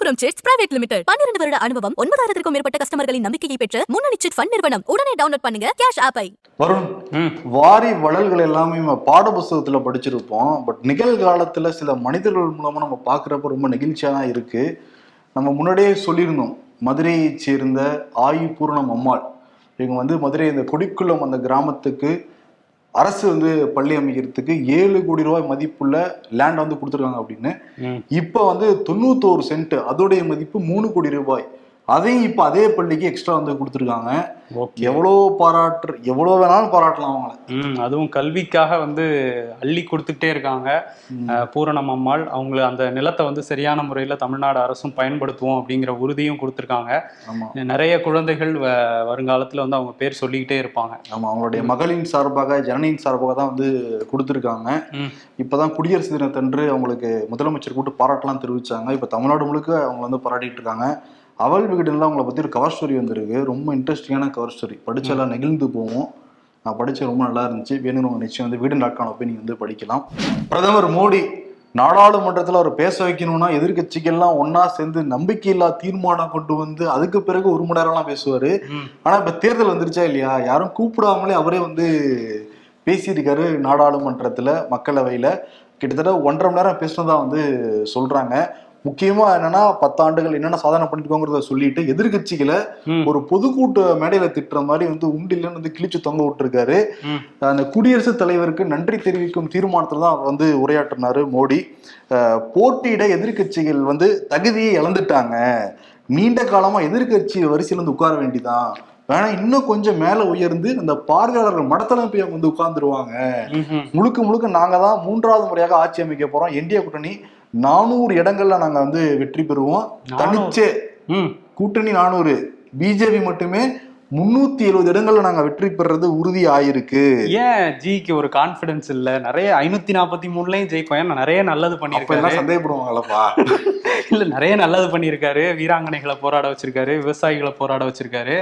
Manappuram chits private limited. பன்னிரண்டு வருட அனுபவம் ஒன்பதாயிரத்திற்கும் மேற்பட்ட கஸ்டமர்களின் நம்பிக்கையை பெற்ற முன்னணி சிட் ஃபண்ட் நிறுவனம் உடனே டவுன்லோட் பண்ணுங்க கேஷ் ஆப்பை வருண் ம். வாரி வளல்கள் எல்லாமே நம்ம பாட புஸ்தகத்துல படிச்சிருப்போம் பட் நிகழ்காலத்துல சில மனிதர்கள் மூலமா நம்ம பார்க்குறப்ப ரொம்ப நெகிழ்ச்சியா தான் இருக்கு. நம்ம முன்னாடியே சொல்லியிருந்தோம் மதுரையைச் சேர்ந்த ஆயு பூரணம் அம்மாள். இவங்க வந்து மதுரை இந்த கொடிக்குளம் அந்த கிராமத்துக்கு அரசு வந்து பள்ளி அமைக்கிறதுக்கு ஏழு கோடி ரூபாய் மதிப்புள்ள லேண்ட் வந்து கொடுத்துருக்காங்க அப்படின்னு. இப்போ வந்து தொண்ணூத்தோரு சென்ட் அதோடைய மதிப்பு மூணு கோடி ரூபாய். அதையும் இப்போ அதே பள்ளிக்கு எக்ஸ்ட்ரா வந்து கொடுத்துருக்காங்க. எவ்வளோ பாராட்டு எவ்வளோ வேணாலும் பாராட்டலாம் அவங்கள. ம் அதுவும் கல்விக்காக வந்து அள்ளி கொடுத்துக்கிட்டே இருக்காங்க. பூரணம் அம்மாள் அவங்க அந்த நிலத்தை வந்து சரியான முறையில் தமிழ்நாடு அரசும் பயன்படுத்துவோம் அப்படிங்கிற உறுதியும் கொடுத்துருக்காங்க. நிறைய குழந்தைகள் வ- வருங்காலத்துல வந்து அவங்க பேர் சொல்லிக்கிட்டே இருப்பாங்க. ஆமா அவங்களுடைய மகளின் சார்பாக ஜனனியின் சார்பாக தான் வந்து கொடுத்துருக்காங்க. ம். இப்பதான் குடியரசு தினத்தன்று அவங்களுக்கு முதலமைச்சர் கூட்டு பாராட்டலாம் தெரிவிச்சாங்க. இப்ப தமிழ்நாடு முழுக்க அவங்க வந்து பாராட்டிட்டு இருக்காங்க. அவள் விகடனில் அவங்கள பத்தி ஒரு கவர் ஸ்டோரி வந்திருக்கு. ரொம்ப இன்ட்ரெஸ்டிங்கான கவர் ஸ்டோரி படிச்செல்லாம் நெகிழ்ந்து போவோம் நான் படிச்ச ரொம்ப நல்லா இருந்துச்சு. வேணும்னு நிச்சயம் வந்து வீடு டாட் காம் போய் நீங்க வந்து படிக்கலாம். பிரதமர் மோடி நாடாளுமன்றத்துல அவர் பேச வைக்கணும்னா எதிர்க்கட்சிகள்லாம் ஒண்ணா சேர்ந்து நம்பிக்கையில்லா தீர்மானம் கொண்டு வந்து அதுக்கு பிறகு ஒரு மணி நேரம்லாம் பேசுவாரு. ம். ஆனா இப்ப தேர்தல் வந்துருச்சா இல்லையா? யாரும் கூப்பிடாமலே அவரே வந்து பேசியிருக்காரு நாடாளுமன்றத்துல மக்களவையில. கிட்டத்தட்ட ஒன்றரை மணி நேரம் பேசினதா வந்து சொல்றாங்க. முக்கியமா என்னன்னா பத்தாண்டுகள் என்னென்ன சாதனை பண்ணிருக்கோங்கிறத சொல்லிட்டு எதிர்கட்சிகளை ஒரு பொதுக்கூட்ட மேடையில திட்டுற மாதிரி வந்து உண்டில்லன்னு வந்து கிழிச்சு தொங்க விட்டுருக்காரு. அந்த குடியரசுத் தலைவருக்கு நன்றி தெரிவிக்கும் தீர்மானத்துல தான் அவர் வந்து உரையாற்றினாரு மோடி. போட்டியிட எதிர்க்கட்சிகள் வந்து தகுதியை இழந்துட்டாங்க. நீண்ட காலமா எதிர்க்கட்சி வரிசையில வந்து உட்கார வேண்டிதான். வேணா இன்னும் கொஞ்சம் மேல உயர்ந்து அந்த பார்வையாளர்கள் மடத்தல போய் வந்து உட்கார்ந்துருவாங்க. முழுக்க முழுக்க நாங்க தான் மூன்றாவது முறையாக ஆட்சி அமைக்க போறோம். என்டிஏ கூட்டணி நானூறு இடங்கள்ல நாங்க வந்து வெற்றி பெறுவோம். தனிச்சே கூட்டணி நானூறு. பிஜேபி மட்டுமே முன்னூத்தி எழுபது இடங்கள்ல நாங்க வெற்றி பெறது உறுதி ஆயிருக்கு ஏன் ஜிக்கு ஒரு கான்ஃபிடன்ஸ் இல்ல? நிறைய ஐநூத்தி நாற்பத்தி மூணுலயும் ஜெயிக்கும் ஏன்னா நிறைய நல்லது எல்லாம் சந்தேகப்படுவாங்களப்பா இல்ல நிறைய நல்லது பண்ணியிருக்காரு. வீராங்கனைகளை போராட வச்சிருக்காரு. விவசாயிகளை போராட வச்சிருக்காரு.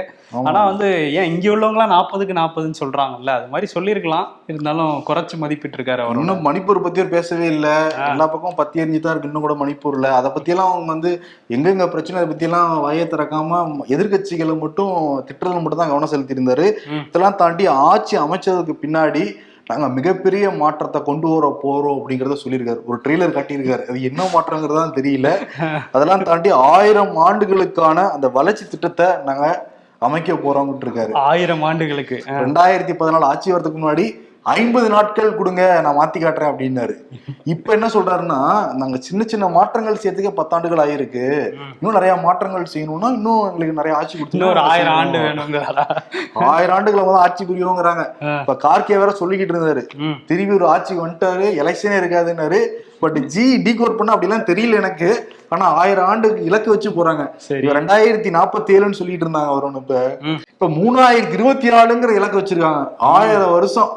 ஆனா வந்து ஏன் இங்க உள்ளவங்களாம் நாற்பதுக்கு நாற்பதுன்னு சொல்றாங்கல்ல? அது மாதிரி சொல்லியிருக்கலாம். இருந்தாலும் குறைச்சு மதிப்பிட்டு இருக்காரு அவர் இன்னும் மணிப்பூர் பத்தி பேசவே இல்ல. எல்லா பக்கமும் பத்தி எரிஞ்சு தான் இருக்கு. இன்னும் கூட மணிப்பூர்ல அதை பத்தி எல்லாம் அவங்க வந்து எங்கெங்க பிரச்சனை அதை பத்தி எல்லாம் வாயை திறக்காம எதிர்கட்சிகளை மட்டும் மட்டும் தான் கவனம் செலுத்தியிருந்தாரு. இதெல்லாம் தாண்டி ஆட்சி அமைச்சதுக்கு பின்னாடி நாங்க மிகப்பெரிய மாற்றத்தை கொண்டு வர போறோம் அப்படிங்கறத சொல்லியிருக்காரு. ஒரு ட்ரெய்லர் காட்டியிருக்காரு. அது என்ன மாற்றங்கிறதான் தெரியல. அதெல்லாம் தாண்டி ஆயிரம் ஆண்டுகளுக்கான அந்த வளர்ச்சி திட்டத்தை நாங்க அமைக்க போறோம்னு இருக்காரு. ஆயிரம் ஆண்டுகளுக்கு. ரெண்டாயிரத்தி பதினாலு ஆட்சி வரதுக்கு முன்னாடி ஐம்பது நாட்கள் கொடுங்க நான் மாத்தி காட்டுறேன் அப்படின்னாரு. இப்ப என்ன சொல்றாருன்னா நாங்க சின்ன சின்ன மாற்றங்கள் செய்யறதுக்கே பத்தாண்டுகள் ஆயிருக்கு. இன்னும் நிறைய மாற்றங்கள் செய்யணும்னா இன்னும் எங்களுக்கு நிறைய ஆட்சி ஒரு கொடுத்து ஆயிரம் ஆண்டு வேணுங்கிறாரா? ஆயிரம் ஆண்டுகளை வந்து ஆட்சி புரியுங்கிறாங்க. இப்ப கார்கே வேற சொல்லிக்கிட்டு இருந்தாரு. திரும்பி ஒரு ஆட்சி வந்துட்டாரு எலெக்ஷனே இருக்காதுன்னாரு. பட் ஜி டீகோட் பண்ண அப்படிலாம் தெரியல எனக்கு. ஆனா ஆயிரம் ஆண்டுக்கு இலக்கு வச்சு போறாங்க. ரெண்டாயிரத்தி நாற்பத்தி ஏழுன்னு சொல்லிட்டு இருந்தாங்க அவரும் இப்ப. இப்ப மூணாயிரத்தி இருபத்தி நாலுங்கிற இலக்கு வச்சிருக்காங்க. ஆயிரம் வருஷம்.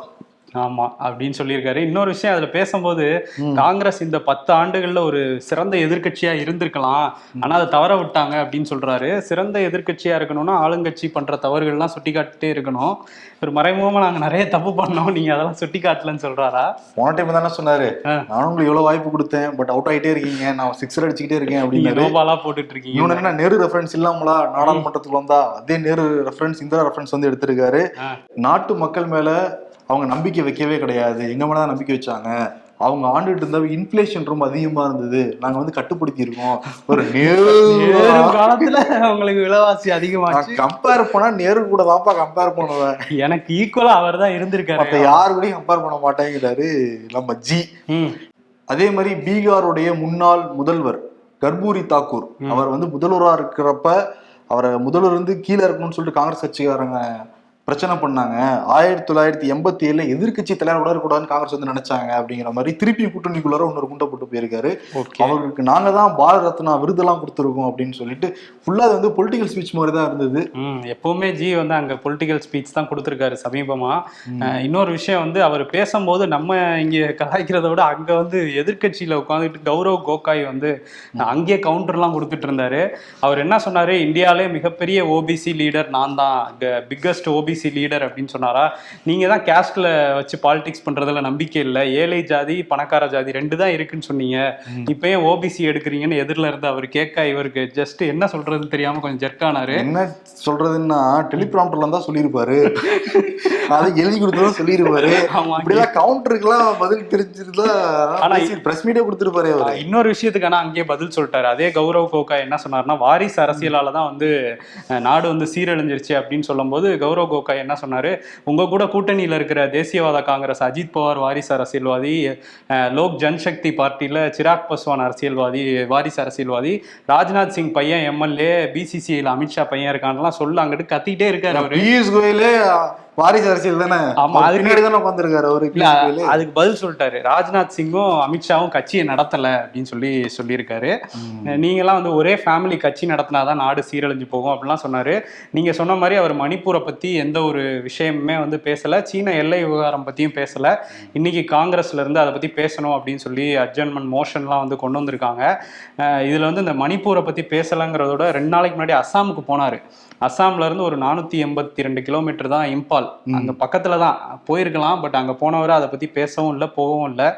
ஆமா அப்படின்னு சொல்லியிருக்காரு. இன்னொரு விஷயம் அதுல பேசும்போது காங்கிரஸ் இந்த பத்து ஆண்டுகள்ல ஒரு சிறந்த எதிர்க்கட்சியா இருந்திருக்கலாம். ஆனா அதை தவற விட்டாங்க அப்படின்னு சொல்றாரு. சிறந்த எதிர்க்கட்சியா இருக்கணும்னா ஆளுங்கட்சி பண்ற தவறுகள்லாம் சுட்டி காட்டிட்டே இருக்கணும். ஒரு மறைமுகமா நாங்க நிறைய தப்பு பண்ணோம். நீங்க அதெல்லாம் சுட்டி காட்டலன்னு சொல்றாரா? போன டைம் தானே சொன்னாரு. ஆ. நானும் உங்களுக்கு எவ்வளவு வாய்ப்பு கொடுத்தேன் பட் அவுட் ஆயிட்டே இருக்கீங்க. நான் சிக்ஸர் அடிச்சுக்கிட்டே இருக்கேன் நீங்க அப்படின்னாரு நோபாலா போட்டுட்டு இருக்கீங்க. இன்னொன்னு என்ன நேரு ரெஃபரன்ஸ் இல்லாமலா நாடாளுமன்றத்துக்கு வந்தா அதே நேரு ரெஃபரன்ஸ் இந்திரா ரெஃபரன்ஸ் வந்து எடுத்திருக்காரு. நாட்டு மக்கள் மேல அவங்க நம்பிக்கை வைக்கவே கிடையாது. எங்க மேல தான் நம்பிக்கை வச்சாங்க? அவங்க ஆண்டுட்டு இருந்த இன்ஃபிளேஷன் ரொம்ப அதிகமா இருந்தது. நாங்க வந்து கட்டுப்படுத்தி இருக்கோம் ஒரு நேரு காலத்துல உங்களுக்கு விலைவாசி அதிகமாச்சு. கம்பேர் பண்ணா நேரு கூட தான்ப்பா கம்பேர் பண்ணுவேன். எனக்கு ஈக்குவலா அவர் தான் இருந்திருக்காரு. யாரு கூடயும் கம்பேர் பண்ண மாட்டேங்கிறாரு நம்ம ஜி. அதே மாதிரி பீகாருடைய முன்னாள் முதல்வர் கர்பூரி தாக்கூர். அவர் வந்து முதல்வரா இருக்கிறப்ப அவரை முதல்வர் வந்து கீழே இருக்கணும்னு சொல்லிட்டு காங்கிரஸ் கட்சிக்காரங்க பிரச்சனை பண்ணாங்க. ஆயிரத்தி தொள்ளாயிரத்தி எண்பத்தி ஏழுல எதிர்க்கட்சி தலைவர் கூட இருக்கக்கூடாதுன்னு காங்கிரஸ் வந்து நினைச்ாங்க அப்படிங்கிற மாதிரி திருப்பி கூட்டணிக்குள்ளார இன்னொரு குண்டை போட்டு போயிருக்காரு. அவருக்கு நாங்க தான் பாரத ரத்னா விருதெல்லாம் கொடுத்துருக்கோம் அப்படின்னு சொல்லிட்டு ஃபுல்லா அது வந்து பொலிட்டிக்கல் ஸ்பீச் மாதிரி தான் இருந்தது. எப்பவுமே ஜி வந்து அங்க பொலிட்டிக்கல் ஸ்பீச் தான் கொடுத்துருக்காரு சமீபமா. இன்னொரு விஷயம் வந்து அவர் பேசும்போது நம்ம இங்க கலாய்க்கிறத விட அங்க வந்து எதிர்க்கட்சியில உட்காந்துட்டு கௌரவ் கோகாய் வந்து அங்கேயே கவுண்டர்லாம் கொடுத்துட்டு இருந்தாரு. அவர் என்ன சொன்னாரு? இந்தியாவிலே மிகப்பெரிய ஓபிசி லீடர் நான் தான். பிக்கஸ்ட் ஓபிசி ஓபிசி லீடர் அப்படின்னு சொன்னாரா? நீங்க தான் கேஸ்ட்ல வச்சு பாலிடிக்ஸ் பண்றதுல நம்பிக்கை இல்லை. ஏழை ஜாதி பணக்கார ஜாதி ரெண்டு தான் இருக்குன்னு சொன்னீங்க. இப்போ ஏன் ஓபிசி எடுக்கிறீங்கன்னு எதிரில் இருந்து அவர் கேட்க இவருக்கு ஜஸ்ட் என்ன சொல்றதுன்னு தெரியாம கொஞ்சம் ஜெர்க்கானாரு என்ன சொல்றதுன்னா டெலிபிராம்டர்ல தான் சொல்லியிருப்பாரு அதை எழுதி கொடுத்ததான் சொல்லியிருப்பாரு. இப்படிலாம் கவுண்டருக்குலாம் பதில் தெரிஞ்சிருந்தா ஆனா பிரஸ் மீடியா கொடுத்துருப்பாரு அவரு. இன்னொரு விஷயத்துக்கு ஆனா அங்கேயே பதில் சொல்லிட்டாரு. அதே கௌரவ் கோகா என்ன சொன்னார்னா வாரிசு அரசியலால தான் வந்து நாடு வந்து சீரழிஞ்சிருச்சு அப்படின்னு சொல்லும்போது கௌரவ் கோகா என்ன சொன்னாரு? உங்க கூட கூட்டணியில இருக்கிற தேசியவாத காங்கிரஸ் அஜித் பவார் வாரிசு அரசியல்வாதி லோக் ஜன்சக்தி பார்ட்டியில சிராக் பஸ்வான் அரசியல்வாதி வாரிசு அரசியல்வாதி ராஜ்நாத் சிங் பையன் எம்எல்ஏ பிசிசிஐல அமித்ஷா பையன் இருக்கான்லாம் சொல்ல அங்கிட்டு கத்திக்கிட்டே இருக்காரு அவரு. பியூஷ் கோயிலே வாரிசு அரசியல் தானே? ஆமா, அதுக்கு- பின்னாடி தானே உட்காந்துருக்காரு அவரு அதுக்கு பதில் சொல்லிட்டாரு. ராஜ்நாத் சிங்கும் அமித்ஷாவும் கட்சியை நடத்தல அப்படின்னு சொல்லி சொல்லியிருக்காரு. நீங்களாம் வந்து ஒரே ஃபேமிலி கட்சி நடத்தினாதான் நாடு சீரழிஞ்சு போகும் அப்படிலாம் சொன்னாரு. நீங்க சொன்ன மாதிரி அவர் மணிப்பூரை பத்தி எந்த ஒரு விஷயமுமே வந்து பேசல. சீன எல்லை விவகாரம் பத்தியும் பேசல. இன்னைக்கு காங்கிரஸ்ல இருந்து அதை பத்தி பேசணும் அப்படின்னு சொல்லி அட்ஜன்மெண்ட் மோஷன்லாம் வந்து கொண்டு வந்திருக்காங்க. இதுல வந்து இந்த மணிப்பூரை பத்தி பேசலங்கிறதோட ரெண்டு நாளைக்கு முன்னாடி அஸ்ஸாமுக்கு போனாரு. அஸ்ஸாம்ல இருந்து ஒரு நானூத்தி எண்பத்தி ரெண்டு கிலோமீட்டர் தான் இம்பால். அங்க பக்கத்துல தான் போயிருக்கலாம் பட் அங்க போனவரை அதை பத்தி பேசவும் இல்லை போகவும் இல்லை.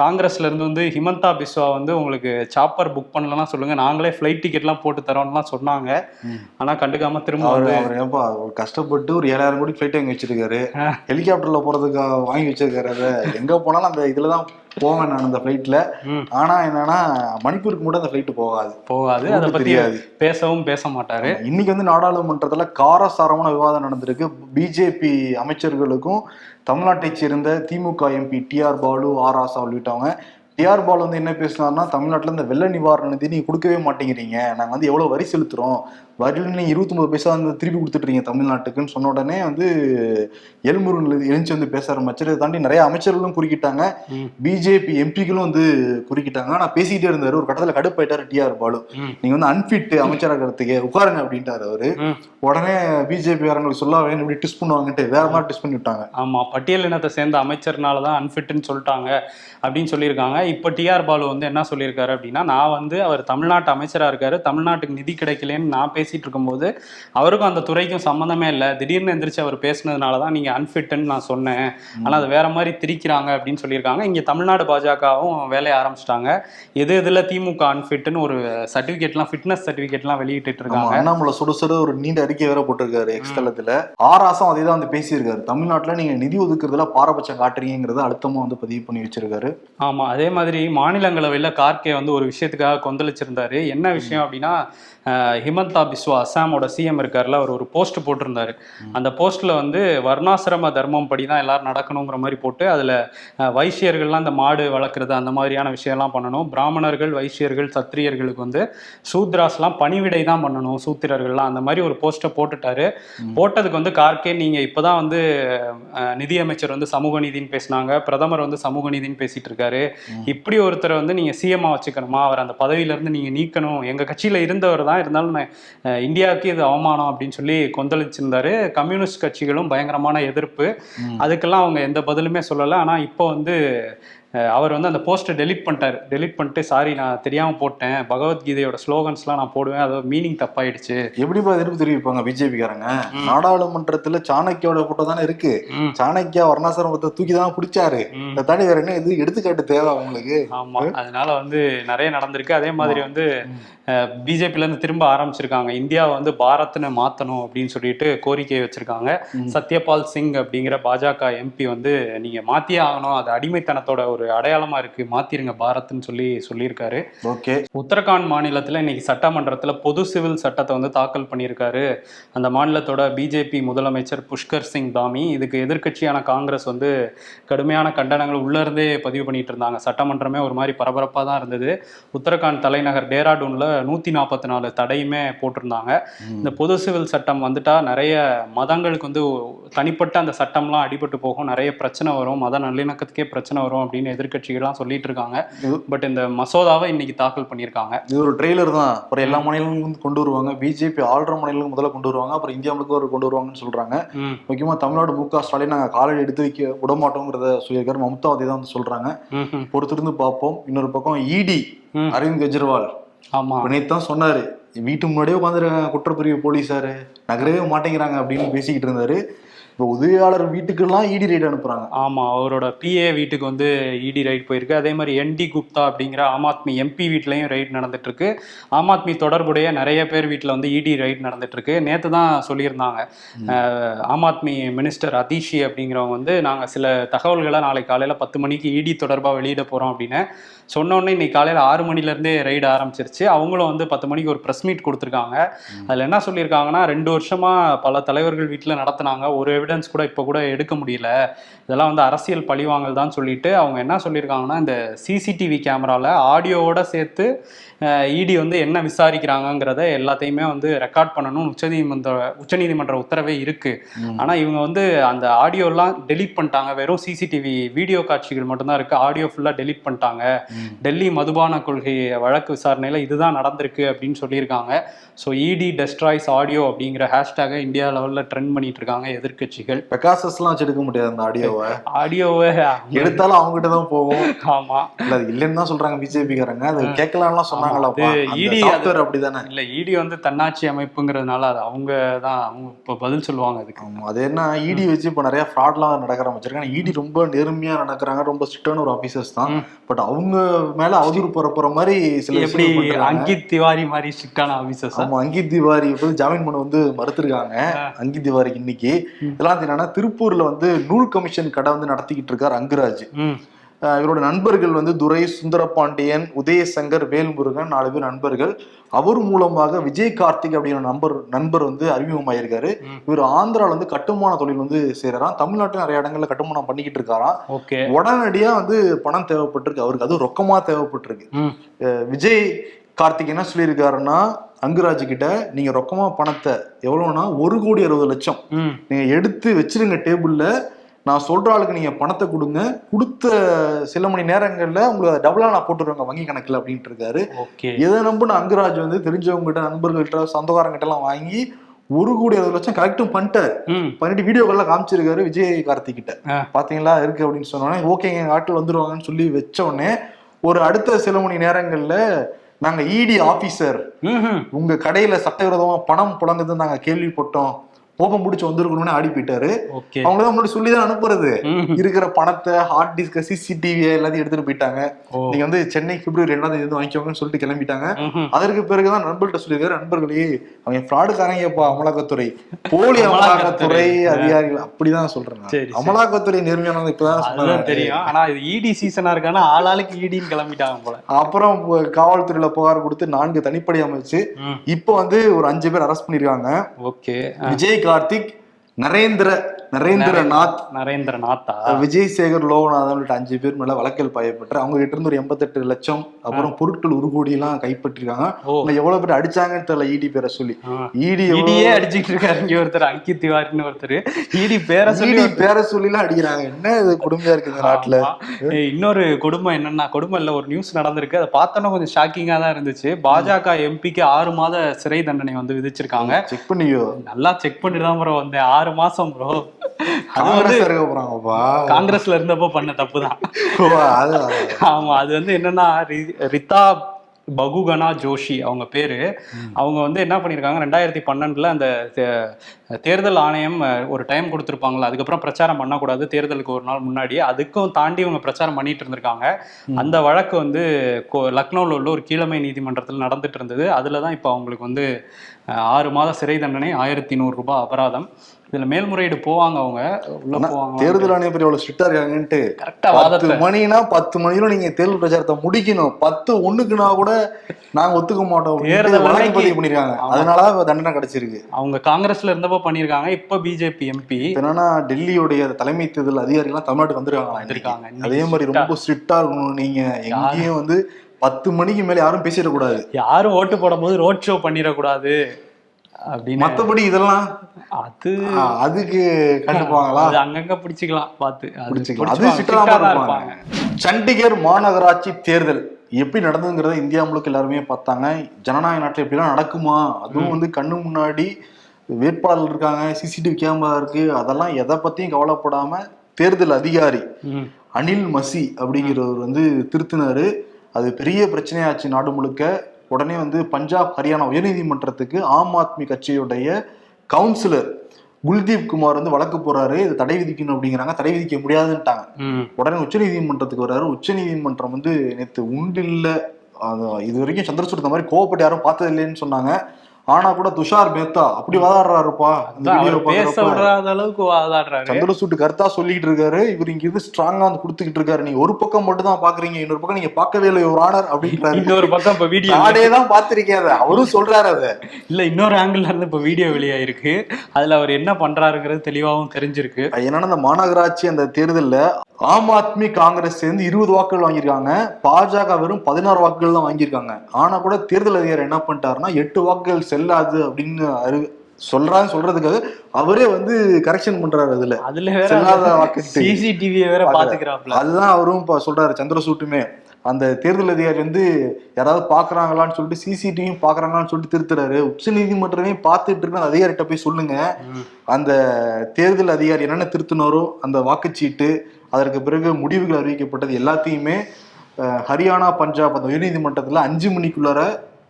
காங்கிரஸ்ல இருந்து வந்து ஹிமந்தா பிஸ்வா வந்து உங்களுக்கு சாப்பர் புக் பண்ணலன்னா சொல்லுங்க. நாங்களே ஃப்ளைட் டிக்கெட்லாம் போட்டு தரோம்லாம் சொன்னாங்க. ஆனா கண்டுக்காம திரும்ப ஏப்பா கஷ்டப்பட்டு ஒரு ஏழாயிரம் கோடி ஃபிளைட் வாங்கி வச்சிருக்காரு. ஹெலிகாப்டர்ல போறதுக்கு வாங்கி வச்சிருக்காரு அதை எங்க போனாலும் அந்த இதுல தான் போவேன் நான் அந்த ஃபிளைட்ல. ஆனா என்னன்னா மணிப்பூருக்கு மட்டும் அந்த ஃபிளைட் போகாது. போகாது. அதை தெரியாது. பேசவும் பேச மாட்டாரு. இன்னைக்கு வந்து நாடாளுமன்றத்துல காரசாரமான விவாதம் நடந்திருக்கு. பிஜேபி அமைச்சர்களுக்கும் தமிழ்நாட்டைச் சேர்ந்த திமுக எம்பி டிஆர் பாலு ஆர் ஆசா உள்ளிட்டவங்க டிஆர் பாலு வந்து என்ன பேசினார்னா தமிழ்நாட்டுல இந்த வெள்ள நிவாரண நிதி நீங்க கொடுக்கவே மாட்டேங்கிறீங்க. நாங்க வந்து எவ்வளவு வரி செலுத்துறோம்? வரியில நீங்க இருபத்தி ஒன்பது பைசா வந்து திருப்பி கொடுத்துட்றீங்க தமிழ்நாட்டுக்குன்னு சொன்ன உடனே வந்து எல்முருகன் எழுந்து வந்து பேச ஆரம்பிச்சாரு. இதை தாண்டி நிறைய அமைச்சர்களும் குறுக்கிட்டாங்க. பிஜேபி எம்பிக்களும் வந்து குறுக்கிட்டாங்க. ஆனா பேசிக்கிட்டே இருந்தாரு. ஒரு கட்டத்துல கடுப்பாயிட்டாரு டிஆர் பாலு. ம். நீங்க வந்து அன்ஃபிட் அமைச்சராகிறதுக்கு உட்காருங்க அப்படின்ட்டாரு அவரு. உடனே பிஜேபி காரங்களுக்கு சொல்ல வேணும் இப்படி டிஸ்ட் பண்ணுவாங்கன்ட்டு வேற மாதிரி டிஸ்ட் பண்ணி விட்டாங்க ஆமா பட்டியல் இனத்தை சேர்ந்த அமைச்சர்னால தான் அன்ஃபிட்னு சொல்லிட்டாங்க அப்படின்னு சொல்லியிருக்காங்க. இப்போ டிஆர் பாலு வந்து என்ன சொல்லியிருக்காரு அப்படின்னா நான் வந்து அவர் தமிழ்நாட்டு அமைச்சரா இருக்காரு தமிழ்நாட்டுக்கு நிதி கிடைக்கலன்னு நான் பேசிட்டு இருக்கும்போது அவருக்கும் அந்த துறைக்கும் சம்மந்தமே இல்லை. திடீர்னு எந்திரிச்சு அவர் பேசுனதுனால தான் நீங்க அன்ஃபிட்னு நான் சொன்னேன். ஆனா அது வேற மாதிரி திரிக்கிறாங்க அப்படின்னு சொல்லியிருக்காங்க. இங்க தமிழ்நாடு பாஜகவும் வேலையை ஆரம்பிச்சிட்டாங்க. எது எதுல திமுக அன்ஃபிட்னு ஒரு சர்டிபிகேட்லாம் ஃபிட்னஸ் சர்டிபிகேட்லாம் வெளியிட்டு இருக்காங்க. அண்ணாமலை சுட சுட ஒரு நீண்ட அறிக்கை வேற போட்டிருக்காரு எக்ஸ் தளத்துல. ஆராசம் அதே தான் வந்து பேசியிருக்காரு. தமிழ்நாட்டுல நீங்க நிதி ஒதுக்குறதுல பாரபட்சம் காட்டுறீங்கிறத அழுத்தமா வந்து பதிவு பண்ணி வச்சிருக்காரு. ஆமா அதே மாதிரி மாநிலங்களவையில் கார்கே வந்து ஒரு விஷயத்துக்காக கொந்தளிச்சிருந்தாரு. என்ன விஷயம் அப்படின்னா ஹிமந்தா பிஸ்வா அஸ்ஸாமோட சிஎம் இருக்கார்ல அவர் ஒரு போஸ்ட் போட்டிருந்தாரு. அந்த போஸ்ட்ல வந்து வர்ணாசிரம தர்மம் படி தான் எல்லாரும் நடக்கணுங்கிற மாதிரி போட்டு அதுல வைசியர்கள்லாம் இந்த மாடு வளர்க்குறது அந்த மாதிரியான விஷயம்லாம் பண்ணணும். பிராமணர்கள் வைசியர்கள் சத்திரியர்களுக்கு வந்து சூத்ராஸ்லாம் பணிவிடை தான் பண்ணணும் சூத்திரர்கள்லாம். அந்த மாதிரி ஒரு போஸ்ட்டை போட்டுட்டாரு. போட்டதுக்கு வந்து கார்கே நீங்க இப்பதான் வந்து அஹ், நிதியமைச்சர் வந்து சமூக நீதின்னு பேசினாங்க. பிரதமர் வந்து சமூக நீதின்னு பேசிட்டு இருக்காரு. இப்படி ஒருத்தரை வந்து நீங்க சிஎம்மா வச்சுக்கணுமா? அவர் அந்த பதவியில இருந்து நீங்க நீக்கணும். எங்க கட்சியில இருந்தவர் தான். இருந்தாலும் இந்தியாவுக்கு இது அவமானம் அப்படின்னு சொல்லி கொந்தளிச்சிருந்தாரு. கம்யூனிஸ்ட் கட்சிகளும் பயங்கரமான எதிர்ப்பு. அதுக்கெல்லாம் அவங்க எந்த பதிலுமே சொல்லலை. ஆனா இப்போ வந்து அவர் வந்து அந்த போஸ்ட்டை டெலீட் பண்ணிட்டாரு. டெலீட் பண்ணிட்டு சாரி நான் தெரியாம போட்டேன். பகவத்கீதையோட ஸ்லோகன்ஸ்லாம் நான் போடுவேன். அது மீனிங் தப்பாயிடுச்சு. எப்படிப்பா எதிர்ப்பு தெரிவிப்பாங்க பிஜேபி காரங்க நாடாளுமன்றத்துல சாணக்கியோட போட்டோ தானே இருக்கு. சாணக்கியா வர்ணாசிரமத்தை தூக்கி தானே பிடிச்சாரு. இதை தாண்டி வேற என்ன இது எடுத்துக்காட்டு தேவை அவங்களுக்கு. ஆமா. அதனால வந்து நிறைய நடந்திருக்கு. அதே மாதிரி வந்து பிஜேபில இருந்து திரும்ப ஆரம்பிச்சிருக்காங்க. இந்தியாவை வந்து பாரத்னு மாத்தணும் அப்படின்னு சொல்லிட்டு கோரிக்கை வச்சிருக்காங்க. சத்யபால் சிங் அப்படிங்கிற பாஜக எம்பி வந்து நீங்க மாத்தியே ஆகணும். அது அடிமைத்தனத்தோட ஒரு அடையாளமா இருக்கு. மாத்திருங்க பாரத்னு சொல்லி சொல்லியிருக்காரு. ஓகே. உத்தரகாண்ட் மாநிலத்தில் இன்னைக்கு சட்டமன்றத்தில் பொது சிவில் சட்டத்தை வந்து தாக்கல் பண்ணியிருக்காரு. அந்த மாநிலத்தோட பிஜேபி முதலமைச்சர் புஷ்கர் சிங் தாமி இதுக்கு எதிர்க்கட்சியான காங்கிரஸ் வந்து கடுமையான கண்டனங்கள் உள்ள இருந்தே பதிவு பண்ணிட்டு இருந்தாங்க. சட்டமன்றமே ஒரு மாதிரி பரபரப்பாக தான் இருந்தது. உத்தரகாண்ட் தலைநகர் டேராடூன்ல நூற்றி நாற்பத்தி நாலு தடையுமே போட்டிருந்தாங்க. இந்த பொது சிவில் சட்டம் வந்துட்டா நிறைய மதங்களுக்கு வந்து தனிப்பட்ட அந்த சட்டம்லாம் அடிபட்டு போகும். நிறைய பிரச்சனை வரும். மத நல்லிணக்கத்துக்கே பிரச்சனை வரும் அப்படின்னு எதிர்க்கட்சிகள்லாம் சொல்லிட்டு இருக்காங்க. பட் இந்த மசோதாவை இன்னைக்கு தாக்கல் பண்ணியிருக்காங்க. இது ஒரு ட்ரெய்லர் தான். அப்புறம் எல்லா மாநிலங்களும் கொண்டு வருவாங்க. பிஜேபி ஆள்ற மாநிலங்களுக்கு முதல்ல கொண்டு வருவாங்க. அப்புறம் இந்தியா முழுக்க ஒரு கொண்டு வருவாங்கன்னு சொல்றாங்க. முக்கியமா தமிழ்நாடு மு க ஸ்டாலின் நாங்க காலடி எடுத்து வைக்க விட மாட்டோங்கிறத சொல்லியிருக்காரு. மம்தா அதே தான் வந்து சொல்றாங்க. பொறுத்திருந்து பார்ப்போம். இன்னொரு பக்கம் இடி. அரவிந்த் கெஜ்ரிவால். ஆமா. நேத்து தான் சொன்னாரு வீட்டு முன்னாடியே உட்காந்துருக்காங்க குற்றப்பிரிவு போலீஸாரு நகரவே மாட்டேங்கிறாங்க அப்படின்னு பேசிக்கிட்டு இருந்தாரு. இப்போ உதவியாளர் வீட்டுக்கெல்லாம் இடி ரைடு அனுப்புறாங்க. ஆமா அவரோட பிஏ வீட்டுக்கு வந்து இடி ரைட் போயிருக்கு. அதே மாதிரி என்டி குப்தா அப்படிங்கிற ஆம் ஆத்மி எம்பி வீட்லயும் ரைட் நடந்துட்டு இருக்கு ஆம் ஆத்மி தொடர்புடைய நிறைய பேர் வீட்டில் வந்து இடி ரைட் நடந்துட்டு இருக்கு நேத்து தான் சொல்லியிருந்தாங்க. ஆம் ஆத்மி மினிஸ்டர் அதிஷி அப்படிங்கிறவங்க வந்து நாங்க சில தகவல்களை நாளை காலையில பத்து மணிக்கு இடி தொடர்பா வெளியிட போறோம் அப்படின்னு சொன்ன உடனே இன்னைக்கு காலையில ஆறு மணில இருந்தே ரைடு ஆரம்பிச்சிருச்சு. அவங்களும் வந்து பத்து மணிக்கு ஒரு ப்ரெஸ் மீட் கொடுத்துருக்காங்க. அதுல என்ன சொல்லியிருக்காங்கன்னா ரெண்டு வருஷமா பல தலைவர்கள் வீட்டில் நடத்துனாங்க. ஒரு எவிடன்ஸ் கூட இப்போ கூட எடுக்க முடியல. இதெல்லாம் வந்து அரசியல் பழிவாங்கல் தான் சொல்லிட்டு அவங்க என்ன சொல்லியிருக்காங்கன்னா இந்த சிசிடிவி கேமரால ஆடியோவோட சேர்த்து இடி வந்து என்ன விசாரிக்கிறாங்கங்கிறத எல்லாத்தையுமே வந்து ரெக்கார்ட் பண்ணணும் உச்சநீதிமன்ற உச்சநீதிமன்ற உத்தரவே இருக்கு. ஆனா இவங்க வந்து அந்த ஆடியோலாம் டெலீட் பண்ணிட்டாங்க. வெறும் சிசிடிவி வீடியோ காட்சிகள் மட்டும்தான் இருக்கு. ஆடியோ ஃபுல்லா டெலீட் பண்ணிட்டாங்க. டெல்லி மதுபான கொள்கை வழக்கு விசாரணையில இதுதான் நடந்திருக்கு அப்படின்னு சொல்லியிருக்காங்க. ஸோ இடி டெஸ்ட்ராய்ஸ் ஆடியோ அப்படிங்கிற ஹேஷ்டேகை இந்தியா லெவல்ல ட்ரெண்ட் பண்ணிட்டு இருக்காங்க எதிர்க்கட்சிகள் பெகாசஸ்லாம் வச்சு எடுக்க முடியாது அந்த ஆடியோவை ஆடியோவை எடுத்தாலும் அவங்க கிட்ட தான் போகும். ஆமா. இல்ல அது இல்லைன்னு தான் சொல்றாங்க பிஜேபிக்காரங்க அது கேட்கலாம்லாம் சொன்னாங்களா அது- சாஃப்ட்வேர் அப்படிதானே. இல்ல இடி வந்து தன்னாட்சி அமைப்புங்கிறதுனால அது அவங்க தான் அவங்க இப்போ பதில் சொல்லுவாங்க அதுக்கு. அது என்ன இடி வச்சு இப்போ நிறைய ஃப்ராட்லாம் நடக்க ஆரம்பிச்சிருக்காங்க இடி ரொம்ப நேர்மையா நடக்கிறாங்க. ரொம்ப ஸ்ட்ரிக்டான ஒரு ஆபீசர்ஸ் தான். பட் அவங்க மேல அவதூறு பரப்புற மாதிரி சில எப்படி. அங்கித் திவாரி மாதிரி ஸ்ட்ரிக்டான ஆபீசர்ஸ் ஆமா அங்கித் திவாரி ஜாமீன் மனு வந்து மறுத்திருக்காங்க. அங்கித் திவாரிக்கு இன்னைக்கு. இதெல்லாம் என்னன்னா திருப்பூர்ல வந்து நூல் கமிஷன் கடை வந்து நடத்திக்கிட்டு இருக்காரு அங்குராஜ். இவரோட நண்பர்கள் வந்து துரை சுந்தரபாண்டியன் உதயசங்கர் வேல்முருகன் நாலு பேர் நண்பர்கள். அவர் மூலமாக விஜய் கார்த்திக் அப்படிங்கிற நம்பர் நண்பர் வந்து அறிமுகமாயிருக்காரு. இவர் ஆந்திரால வந்து கட்டுமான தொழில் வந்து செய்யறாராம் தமிழ்நாட்டில் நிறைய இடங்கள்ல கட்டுமானம் பண்ணிக்கிட்டு இருக்காராம். உடனடியா வந்து பணம் தேவைப்பட்டிருக்கு. அவருக்கு அதுவும் ரொக்கமா தேவைப்பட்டிருக்கு. விஜய் கார்த்திக் என்ன சொல்லியிருக்காருன்னா அங்குராஜ் கிட்ட நீங்க ரொக்கமா பணத்தை எவ்வளவுனா ஒரு கோடி அறுபது லட்சம். நீங்க எடுத்து வச்சிருங்க டேபிள்ல. நான் சொல்ற ஆளுக்கு நீங்க பணத்தை கொடுங்க. கொடுத்த சில மணி நேரங்கள்ல உங்களுக்கு அதை டபுளா நான் போட்டுருவேங்க வங்கி கணக்குல அப்படின்ட்டு இருக்காரு. ஓகே. எதை நம்பின அங்குராஜ் வந்து தெரிஞ்சவங்க கிட்ட நண்பர்கள்ட்ட சொந்தக்காரங்கிட்ட எல்லாம் வாங்கி ஒரு கோடி அறுபது லட்சம் கரெக்டும் பண்ணிட்டாரு. பண்ணிட்டு வீடியோக்கெல்லாம் காமிச்சிருக்காரு விஜய் கார்த்திக் கிட்ட. பாத்தீங்களா? இருக்கு அப்படின்னு சொன்னோடனே ஓகேங்க எங்க ஆட்கள் வந்துருவாங்கன்னு சொல்லி வச்ச உடனே ஒரு அடுத்த சில மணி நேரங்கள்ல நாங்க இடி ஆபீசர் ம்ஹும். உங்க கடையில சட்டவிரோதமா பணம் புழங்குதுன்னு நாங்க கேள்விப்பட்டோம் கோபம் முடிச்சு வந்திருக்கணும்னு ஆடி போயிட்டாரு. அவங்க தான் சொல்லி தான் அனுப்புறது. இருக்கிற பணத்தை ஹார்ட் டிஸ்க் சிசிடிவி எல்லாத்தையும் எடுத்துட்டு போயிட்டாங்க. நீங்க வந்து சென்னை பிப்ரவரி ரெண்டாம் தேதி வாங்கிக்கோங்கன்னு சொல்லிட்டு கிளம்பிட்டாங்க. அதற்கு பிறகுதான் நண்பர்கள்ட்ட சொல்லியிருக்காரு நண்பர்களே அவங்க ஃப்ராடுக்காரங்கப்பா அமலாக்கத்துறை போலி அமலாக்கத்துறை. அதிகாரிகள். அப்படிதான் சொல்றேன். அமலாக்கத்துறை நேர்மையானது இப்பதான் தெரியும். ஆனா இது இடி சீசனா இருக்கானா ஆளாளுக்கு இடின்னு கிளம்பிட்டாங்க போல. அப்புறம் காவல்துறையில புகார் கொடுத்து நான்கு தனிப்படை அமைச்சு. இப்போ வந்து ஒரு அஞ்சு பேர் அரெஸ்ட் பண்ணிருக்காங்க. ஓகே. விஜய் கார்த்திக் நரேந்திர நரேந்திர நாத் நரேந்திர நாத்தா விஜய் சேகர் லோகநாதன் அஞ்சு பேர் மேல வழக்கில் பாயப்பட்டு அவங்க கிட்ட இருந்து ஒரு எண்பத்தெட்டு லட்சம் அப்புறம் பொருட்கள் ஒரு கோடி எல்லாம் கைப்பற்றிருக்காங்க. அவங்க எவ்வளவு பேர் அடிச்சாங்கன்னு தெரியல இடி பேரை சொல்லி. இடி இடியே அடிச்சிட்டு இருக்காரு. இங்க ஒருத்தர் அங்கித் திவாரின்னு ஒருத்தர். இடி பேரை சொல்லி பேரை சொல்லி எல்லாம் அடிக்கிறாங்க. என்ன இது கொடுமையா இருக்கு இந்த நாட்டுல? இன்னொரு குடும்பம் என்னன்னா குடும்பம் இல்ல ஒரு நியூஸ் நடந்திருக்கு. அதை பார்த்தோன்னா கொஞ்சம் ஷாக்கிங்கா தான் இருந்துச்சு. பாஜக எம்பிக்கு ஆறு மாத சிறை தண்டனை வந்து விதிச்சிருக்காங்க. செக் பண்ணியோ நல்லா செக் பண்ணிட்டு தான் வந்தேன். ஆறு மாசம் ப்ரோ அது வந்து காங்கிரஸ் இருக்க போறாங்கப்பா காங்கிரஸ்ல இருந்தப்போ பண்ண தப்பு தான். ஆமா அது வந்து என்னன்னா ரிதா பகுகனா ஜோஷி அவங்க பேரு. அவங்க வந்து என்ன பண்ணியிருக்காங்க ரெண்டாயிரத்தி பன்னெண்டுல அந்த தேர்தல் ஆணையம் ஒரு டைம் கொடுத்துருப்பாங்கல்ல அதுக்கப்புறம் பிரச்சாரம் பண்ணக்கூடாது தேர்தலுக்கு ஒரு நாள் முன்னாடி. அதுக்கும் தாண்டி இவங்க பிரச்சாரம் பண்ணிட்டு இருந்திருக்காங்க. அந்த வழக்கு வந்து லக்னோவில் உள்ள ஒரு கீழமை நீதிமன்றத்தில் நடந்துட்டு இருந்தது. அதுல தான் இப்போ அவங்களுக்கு வந்து ஆறு மாத சிறை தண்டனை ஆயிரத்தி நூறு ரூபாய் அபராதம். இதுல மேல்முறையீடு போவாங்க அவங்க. உள்ள போவாங்க. தேர்தல் ஆணையம் பேர் எவ்வளவு ஸ்ட்ரிக்டா இருக்காங்கன்ட்டு கரெக்டா பத்து மணினா பத்து மணில நீங்க தேர்தல் பிரச்சாரத்தை முடிக்கணும். பத்து ஒண்ணுக்குனா கூட நாங்க ஒத்துக்க மாட்டோம் வழக்கு பதிவு பண்ணிருக்காங்க. அதனால தண்டனை கிடைச்சிருக்கு. அவங்க காங்கிரஸ்ல இருந்தப்போ பண்ணியிருக்காங்க இப்போ பிஜேபி எம்பி. என்னன்னா டெல்லியோடைய தலைமை தேர்தல் அதிகாரிகள் தமிழ்நாட்டுக்கு வந்திருக்காங்க. இன்னைக்கு? அதே மாதிரி ரொம்ப ஸ்ட்ரிக்டா இருக்கணும். நீங்க எங்கேயும் வந்து பத்து மணிக்கு மேல யாரும் பேசிடக்கூடாது. யாரும் ஓட்டு போடும்போது ரோட் ஷோ பண்ணிடக்கூடாது. அப்படின்னு. மத்தபடி இதெல்லாம் அது அதுக்கு கண்டுப்பாங்களா? அது அங்கங்க பிடிச்சிக்கலாம் பார்த்து. பிடிச்சிக்கலாம். அது இருப்பாங்க. சண்டிகர் மாநகராட்சி தேர்தல். எப்படி நடந்ததுங்கிறத இந்தியா முழுக்க எல்லாருமே பார்த்தாங்க. ஜனநாயக நாட்டில் எப்படிலாம் நடக்குமா? அதுவும் வந்து கண்ணு முன்னாடி வேட்பாளர் இருக்காங்க. சிசிடிவி கேமரா இருக்கு. அதெல்லாம் எதை பத்தியும் கவலைப்படாம தேர்தல் அதிகாரி. அனில் மசி அப்படிங்கிறவர் வந்து திருத்தினாரு. அது பெரிய பிரச்சனையாச்சு நாடு முழுக்க. உடனே வந்து பஞ்சாப் ஹரியானா உயர்நீதிமன்றத்துக்கு ஆம் ஆத்மி கட்சியுடைய கவுன்சிலர் குல்தீப் குமார் வந்து வழக்கு போறாரு இது தடை விதிக்கணும் அப்படிங்கிறாங்க. தடை விதிக்க முடியாதுன்ட்டாங்க உடனே உச்சநீதிமன்றத்துக்கு வர்றாரு. உச்சநீதிமன்றம் வந்து நேத்து உண்டு இல்ல அது இது வரைக்கும் சந்திரசூட் இந்த மாதிரி கோவப்பட்டு யாரும் பார்த்தது இல்லைன்னு சொன்னாங்க. ஆனா கூட துஷார் மேத்தா அப்படி வாதாடுறாருப்பா. இந்த வீடியோ பேச விடாத அளவுக்கு வாதாடுறாரு. சந்திரசூட் கருத்தா சொல்லிட்டு இருக்காரு. இவர் இங்க இருந்து ஸ்ட்ராங்கா வந்து கொடுத்துக்கிட்டு இருக்காரு. நீங்க ஒரு பக்கம் மட்டும் தான் பாக்குறீங்க இன்னொரு பக்கம் நீங்க பார்க்கவே இல்லை ஒரு ஆனர் அப்படின்றாரு. இன்னொரு பக்கம் இப்ப வீடியோ நானே தான் பாத்திருக்கேன் அதை. அவரும் சொல்றாரு அதை. இல்ல இன்னொரு ஆங்கிள் இருந்து இப்ப வீடியோ வெளியாயிருக்கு. அதுல அவர் என்ன பண்றாருங்கிறது தெளிவாகவும் தெரிஞ்சிருக்கு. என்னன்னா அந்த மாநகராட்சி அந்த தேர்தல்ல ஆம் ஆத்மி காங்கிரஸ் சேர்ந்து இருபது வாக்குகள் வாங்கியிருக்காங்க. பாஜக வெறும் பதினாறு வாக்குகள் தான் வாங்கியிருக்காங்க. ஆனா கூட தேர்தல் அதிகாரி என்ன பண்ணிட்டாருன்னா எட்டு வாக்குகள் செல்லாது அப்படின்னு அறி சொல்றான்னு சொல்றதுக்காக அவரே வந்து கரெக்ஷன் பண்றாரு அதுல. அதுல வேற சிசிடிவியை வேற. பாத்துக்கிறாப்ல அதுதான் அவரும் இப்ப சொல்றாரு சந்திரசூட்டுமே. அந்த தேர்தல் அதிகாரி வந்து யாராவது பாக்குறாங்களான்னு சொல்லிட்டு சிசிடிவியும் பாக்குறாங்களான்னு சொல்லிட்டு திருத்துறாரு. உச்ச நீதிமன்றமே பார்த்துட்டு இருக்க அந்த அதிகாரிட்ட போய் சொல்லுங்க. அந்த தேர்தல் அதிகாரி என்னென்ன திருத்தினாரோ அந்த வாக்குச்சீட்டு அதற்கு பிறகு முடிவுகள் அறிவிக்கப்பட்டது எல்லாத்தையுமே ஹரியானா பஞ்சாப் அந்த உயர்நீதிமன்றத்துல அஞ்சு மணிக்குள்ளார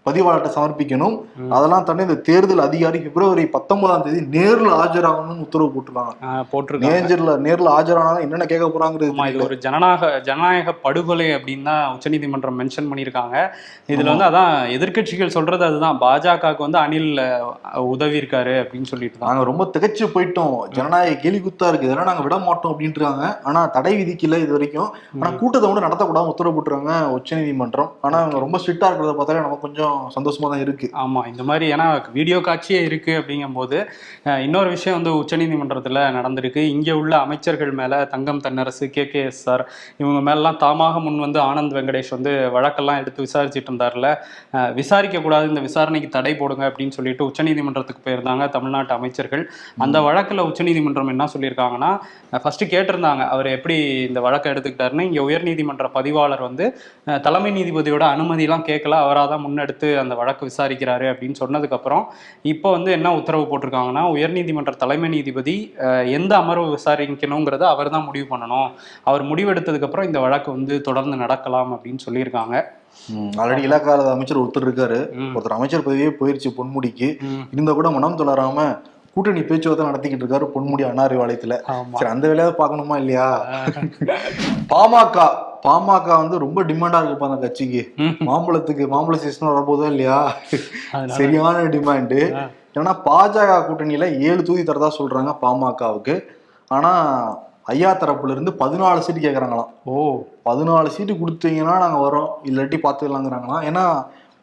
பதிவாளர்கிட்ட சமர்ப்பிக்கணும். அதெல்லாம் தாண்டி இந்த தேர்தல் அதிகாரி பிப்ரவரி பத்தொன்பதாம் தேதி நேர்ல ஆஜராகணும்னு உத்தரவு போட்டிருக்காங்க. போட்டிருக்காங்க. நேர்ல நேர்ல ஆஜரானா என்னென்ன கேட்க போறாங்கிறது இது ஒரு ஜனநாயக ஜனநாயக படுகொலை அப்படின்னு தான் உச்சநீதிமன்றம் மென்ஷன் பண்ணியிருக்காங்க. இதுல வந்து அதான் எதிர்க்கட்சிகள் சொல்றது அதுதான். பாஜகவுக்கு வந்து அனில் உதவி இருக்காரு அப்படின்னு சொல்லிட்டு தான். நாங்க ரொம்ப திகைச்சு போயிட்டோம். ஜனநாயக கேலி குத்தா இருக்கு. இதெல்லாம் நாங்க விட மாட்டோம் அப்படின்ட்டு இருக்காங்க ஆனா தடை விதிக்கல இது வரைக்கும். ஆனா கூட்டத்தை வந்து நடத்தக்கூடாது உத்தரவு போட்டுருக்காங்க உச்சநீதிமன்றம் ஆனா அவங்க ரொம்ப ஸ்ட்ரிக்டா இருக்கிறத பார்த்தாலே நமக்கு கொஞ்சம் சந்தோஷமா தான் இருக்கு. ஆமா இந்த மாதிரி ஏன்னா வீடியோ காட்சியே இருக்கு அப்படிங்கும்போது இன்னொரு விஷயம் வந்து உச்சநீதிமன்றத்துல நடந்திருக்கு. இங்க உள்ள அமைச்சர்கள் மேல Thangam Thennarasu K. K. S. Sir இவங்க மேலலாம் தாமாக முன் வந்து ஆனந்த் வெங்கடேஷ் வந்து வழக்கெல்லாம் எடுத்து விசாரிச்சுட்டு இருந்தார்ல. அஹ், விசாரிக்க கூடாது இந்த விசாரணைக்கு தடை போடுங்க அப்படின்னு சொல்லிட்டு உச்சநீதிமன்றத்துக்கு போயிருந்தாங்க தமிழ்நாட்டு அமைச்சர்கள். அந்த வழக்குல உச்சநீதிமன்றம் என்ன சொல்லியிருக்காங்கன்னா ஃபர்ஸ்ட் கேட்டிருந்தாங்க அவர் எப்படி இந்த வழக்கை எடுத்துக்கிட்டாருன்னு. இங்க உயர்நீதிமன்ற பதிவாளர் வந்து தலைமை நீதிபதியோட அனுமதியெல்லாம் கேட்கல அவராக தான் முன்னெடுத்து அந்த வழக்கு விசாரிக்கிறாரு அப்படின்னு சொன்னதுக்கப்புறம் இப்போ வந்து என்ன உத்தரவு போட்டிருக்காங்கன்னா உயர்நீதிமன்ற தலைமை நீதிபதி எந்த அமர்வு விசாரிக்கணுங்கிறத அவர் தான் முடிவு பண்ணணும் அவர் முடிவெடுத்ததுக்கப்புறம் இந்த வழக்கு வந்து தொடர்ந்து நடக்கலாம் அப்படின்னு சொல்லியிருக்காங்க ஆல்ரெடி இலாக்கால அமைச்சர் ஒருத்தர் இருக்காரு. ஒருத்தர் அமைச்சர் பதவியே போயிருச்சு பொன்முடிக்கு. இருந்தா கூட மனம் தளராம கூட்டணி பேச்சுவார்த்தை நடத்திக்கிட்டு இருக்காரு பொன்முடி அண்ணாரிவாளையத்துல ஆமா. சரி அந்த வேலையாவது பார்க்கணுமா இல்லையா? பாமக பாமக வந்து ரொம்ப டிமாண்டா இருக்குப்பா அந்த கட்சிக்கு. மாம்பழத்துக்கு மாம்பழ சீசன் வரப்போதோ இல்லையா? சரியான டிமாண்டு. ஏன்னா பாஜக கூட்டணியில ஏழு தொகுதி தரதா சொல்றாங்க பாமகவுக்கு. ஆனா ஐயா தரப்புல இருந்து பதினாலு சீட்டு கேக்குறாங்களாம். ஓ. பதினாலு சீட்டு கொடுத்தீங்கன்னா நாங்க வரோம் இல்லாட்டி பாத்துக்கலாங்கிறாங்களாம் ஏன்னா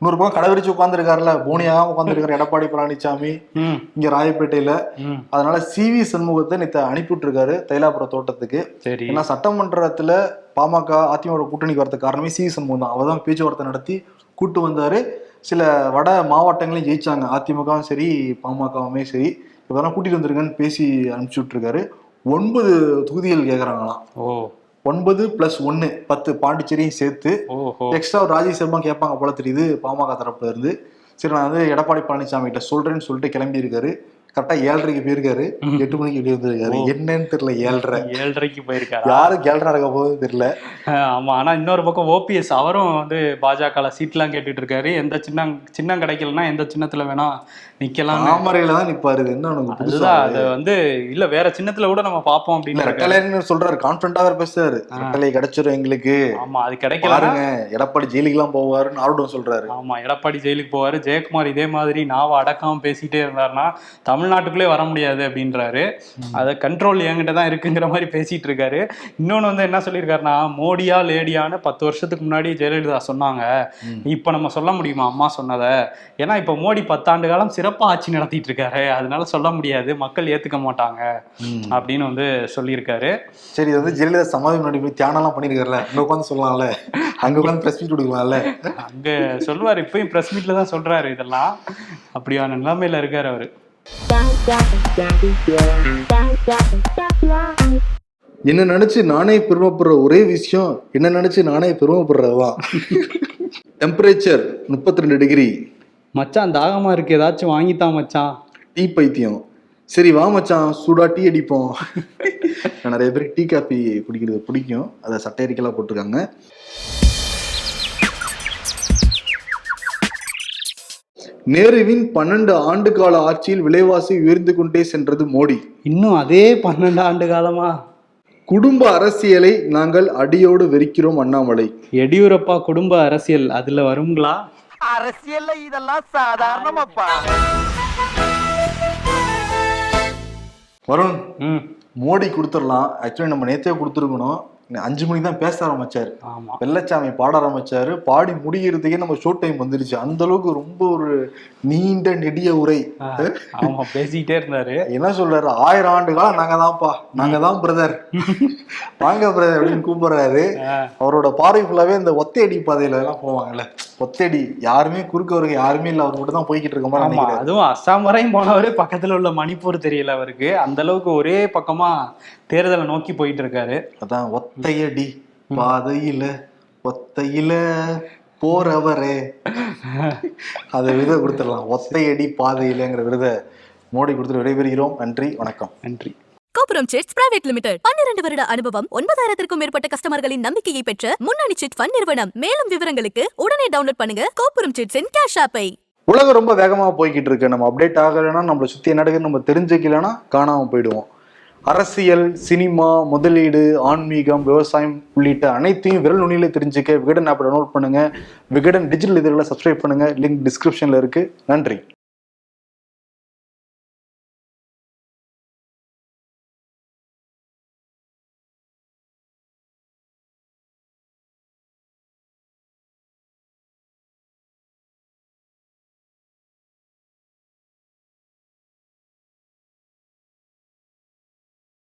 இன்னொரு பக்கம் கடைவிரிச்சு உட்காந்துருக்காருல போனியா உட்காந்துருக்காரு எடப்பாடி பழனிசாமி இங்க ராயப்பேட்டையில. அதனால சி வி சண்முகத்தை நேற்று அனுப்பிவிட்டு இருக்காரு தைலாபுரம் தோட்டத்துக்கு. சரி. ஏன்னா சட்டமன்றத்துல பாமக அதிமுக கூட்டணிக்கு வரதுக்கு காரணமே சி வி சண்முகம் தான் அவர் தான் பேச்சுவார்த்தை நடத்தி கூட்டு வந்தாரு. சில வட மாவட்டங்களையும் ஜெயிச்சாங்க. அதிமுகவும் சரி பாமகவுமே சரி. இதெல்லாம் கூட்டிட்டு வந்திருக்கேன்னு பேசி அனுப்பிச்சு விட்டுருக்காரு ஒன்பது தொகுதிகள் கேட்குறாங்களாம் ஓ. ஒன்பது பிளஸ் ஒன்னு பத்து பாண்டிச்சேரியும் சேர்த்து எக்ஸ்ட்ரா ராஜ்யசபா கேட்பாங்க போல தெரியுது பாமக தரப்புல இருந்து. சரி நான் வந்து எடப்பாடி பழனிசாமி கிட்ட சொல்றேன்னு சொல்லிட்டு கிளம்பி இருக்காரு கரெக்டா ஏழரைக்கு போயிருக்காரு. எட்டு மணிக்கு வெளியே வந்திருக்காரு. என்னன்னு தெரியல ஏழரை. ஏழரைக்கு போயிருக்காரா? யாருக்கு ஏழரை இருக்க போகுதுன்னு தெரியல. ஆமா. ஆனா இன்னொரு பக்கம் ஓபிஎஸ் அவரும் வந்து பாஜக சீட்லாம் கேட்டுட்டு இருக்காரு எந்த சின்னம் சின்னம் கிடைக்கலன்னா எந்த சின்னத்துல வேணா நிக்கலாம் தாமரையில தான் நிப்பாரு. என்ன புதுசா அதுதான் அது? வந்து இல்ல வேற சின்னத்துல கூட நம்ம பார்ப்போம் அப்படின்னு. ரெட்டலைன்னு சொல்றாரு. கான்பிடண்டா வேற பேசுறாரு. ரெட்டலை கிடைச்சிரும் எங்களுக்கு. ஆமா அது கிடைக்கல பாருங்க எடப்பாடி ஜெயிலுக்கு எல்லாம் போவாருன்னு ஆர்வம் சொல்றாரு. ஆமா எடப்பாடி ஜெயிலுக்கு போவாரு. ஜெயக்குமார் இதே மாதிரி நாவ அடக்காம பேசிட்டே இருந்தாருன்னா தமிழ்நாட்டுக்குள்ளே வர முடியாது அப்படின்றாரு. அதை கண்ட்ரோல் என்கிட்ட தான் இருக்குங்கிற மாதிரி பேசிட்டு இருக்காரு இன்னொன்னு வந்து என்ன சொல்லியிருக்காருன்னா மோடியா லேடியான்னு பத்து வருஷத்துக்கு முன்னாடி ஜெயலலிதா சொன்னாங்க. இப்ப நம்ம சொல்ல முடியுமா அம்மா சொன்னதை? ஏன்னா இப்ப மோடி பத்தாண்டு காலம் சிறப்பா ஆட்சி நடத்திட்டு இருக்காரு அதனால சொல்ல முடியாது. மக்கள் ஏத்துக்க மாட்டாங்க அப்படின்னு வந்து சொல்லியிருக்காரு. சரி இது வந்து ஜெயலலிதா சமாதி முன்னாடி போய் தியானம் எல்லாம் பண்ணிருக்காருல்ல அங்க உட்காந்து சொல்லலாம்ல. அங்க உட்காந்து பிரஸ் மீட் கொடுக்கலாம்ல. அங்க சொல்லுவாரு இப்பயும் பிரஸ் மீட்ல தான் சொல்றாரு இதெல்லாம். அப்படியான நிலைமையில இருக்காரு அவரு. என்ன நினைச்சு நானே பெருமைப்படுற ஒரே விஷயம் என்ன நினைச்சு நானே பெருமைப்படுறதுதான். டெம்பரேச்சர் முப்பத்தி ரெண்டு டிகிரி மச்சான் தாகமா இருக்கு. ஏதாச்சும் வாங்கித்தான் மச்சான் டீ பைத்தியம். சரி வா மச்சான் சூடா டீ அடிப்போம். நிறைய பேருக்கு டீ காபி குடிக்கிறது பிடிக்கும். அதை சட்டையரிக்கெல்லாம் போட்டிருக்காங்க. நேருவின் பன்னெண்டு ஆண்டு கால ஆட்சியில் விலைவாசி உயர்ந்து கொண்டே சென்றது மோடி. இன்னும் அதே பன்னெண்டு ஆண்டு காலமா? குடும்ப அரசியலை நாங்கள் அடியோடு வெறுக்கிறோம் அண்ணாமலை. எடியூரப்பா குடும்ப அரசியல் அதுல வருங்களா? அரசியல்ல இதெல்லாம் சாதாரணமாப்பா. வருண் ம். மோடி கொடுத்துடலாம். ஆக்சுவலி நம்ம நேத்தே கொடுத்துருக்கணும். அஞ்சு மணிக்கு தான் பேச ஆரம்பிச்சாரு. வெள்ளச்சாமி பாட ஆரம்பிச்சாரு. பாடி முடிகிறதுக்கே நம்ம ஷோ டைம் வந்துருச்சு. அந்த அளவுக்கு ரொம்ப ஒரு நீண்ட நெடிய உரை. ஆமா பேசிக்கிட்டே இருந்தாரு. என்ன சொல்றாரு? ஆயிரம் ஆண்டு காலம் நாங்க தான்ப்பா. நாங்க தான் பிரதர் வாங்க பிரதர் அப்படின்னு கூப்பிடுறாரு. அவரோட பார்வை ஃபுல்லாவே இந்த ஒத்தையடி பாதையில எல்லாம் போவாங்கல்ல. ஒத்தையடி யாருமே குறுக்க வருக யாருமே இல்ல. அவர் மட்டும் தான் போய்கிட்டு இருக்க மாதிரி ஆமா. அதுவும் அஸ்ஸாம் வரையும் போனவரே பக்கத்துல உள்ள மணிப்பூர் தெரியல அவருக்கு. அந்த அளவுக்கு ஒரே பக்கமா தேர்தலை நோக்கி போயிட்டு இருக்காரு. அதான் ஒத்தையடி. பாதையில ஒத்தையில போறவரே. அதை விருதை கொடுத்துடலாம் ஒத்தையடி பாதையிலங்கிற விருதை மோடி கொடுத்துட்டு விடைபெறுகிறோம். நன்றி வணக்கம். நன்றி. கோபுரம் சிட்ஸ் பிரைவேட் லிமிடெட் பன்னிரண்டு வருட அனுபவம் ஒன்பதாயிரத்திற்கும் மேற்பட்ட கஸ்டமர்களின் நம்பிக்கையை பெற்ற முன்னணி சிட் ஃபண்ட் நிறுவனம். மேலும் விவரங்களுக்கு உடனே டவுன்லோட் பண்ணுங்க கோபுரம் சிட்ஸின் கேஷ் ஆப்பை உலகம் ரொம்ப வேகமாக போய்கிட்டு இருக்கு. நம்ம அப்டேட் ஆகலைன்னா நம்மளை சுற்றி என்ன நம்ம தெரிஞ்சுக்கலைன்னா காணாமல் போயிடுவோம். அரசியல் சினிமா முதலீடு ஆன்மீகம் விவசாயம் உள்ளிட்ட அனைத்தையும் விரல் நுனியில் தெரிஞ்சுக்க விகடன் ஆப்பை டவுன்லோட் பண்ணுங்கள் விகடன் டிஜிட்டல் இதழில் சப்ஸ்கிரைப் பண்ணுங்கள் லிங்க் டிஸ்கிரிப்ஷனில் இருக்குது நன்றி.